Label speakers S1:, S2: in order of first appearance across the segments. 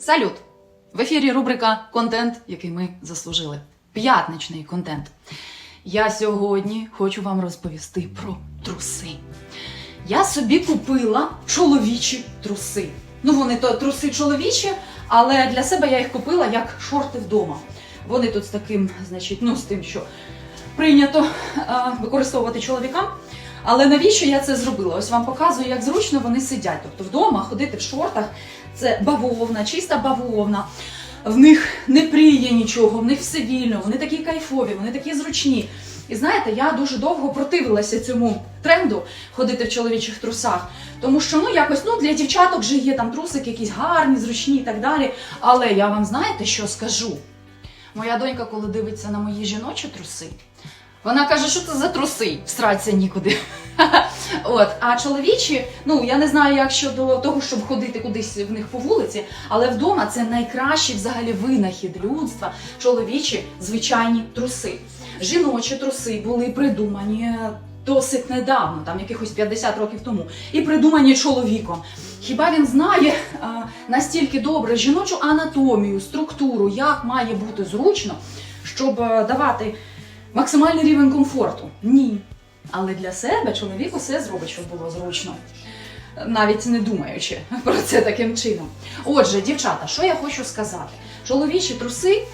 S1: Салют! В ефірі рубрика Контент, який ми заслужили. П'ятничний контент. Я сьогодні хочу вам розповісти про труси. Я собі купила чоловічі труси. Ну, вони то труси чоловічі, але для себе я їх купила як шорти вдома. Вони тут з таким, значить, ну з тим, що прийнято а, використовувати чоловікам. Але навіщо я це зробила? Ось вам показую, як зручно вони сидять. Тобто вдома ходити в шортах це бавовна, чиста бавовна. В них не пріє нічого, в них все вільно, вони такі кайфові, вони такі зручні. І знаєте, я дуже довго противилася цьому тренду ходити в чоловічих трусах, тому що ну якось ну для дівчаток вже є там трусики якісь гарні, зручні і так далі. Але я вам знаєте, що скажу? Моя донька, коли дивиться на мої жіночі труси, вона каже, що це за труси, всратися нікуди. От, а чоловічі, ну я не знаю, як щодо того, щоб ходити кудись в них по вулиці, але вдома це найкращий взагалі винахід людства. Чоловічі звичайні труси. Жіночі труси були придумані е, досить недавно, там якихось 50 років тому, і придумані чоловіком. Хіба він знає а, настільки добре жіночу анатомію, структуру, як має бути зручно, щоб е, давати максимальний рівень комфорту? Ні. Але для себе чоловік усе зробить, щоб було зручно. Навіть не думаючи про це таким чином. Отже, дівчата, що я хочу сказати? Чоловічі труси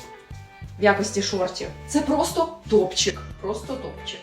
S1: в якості шортів це просто топчик. Просто топчик.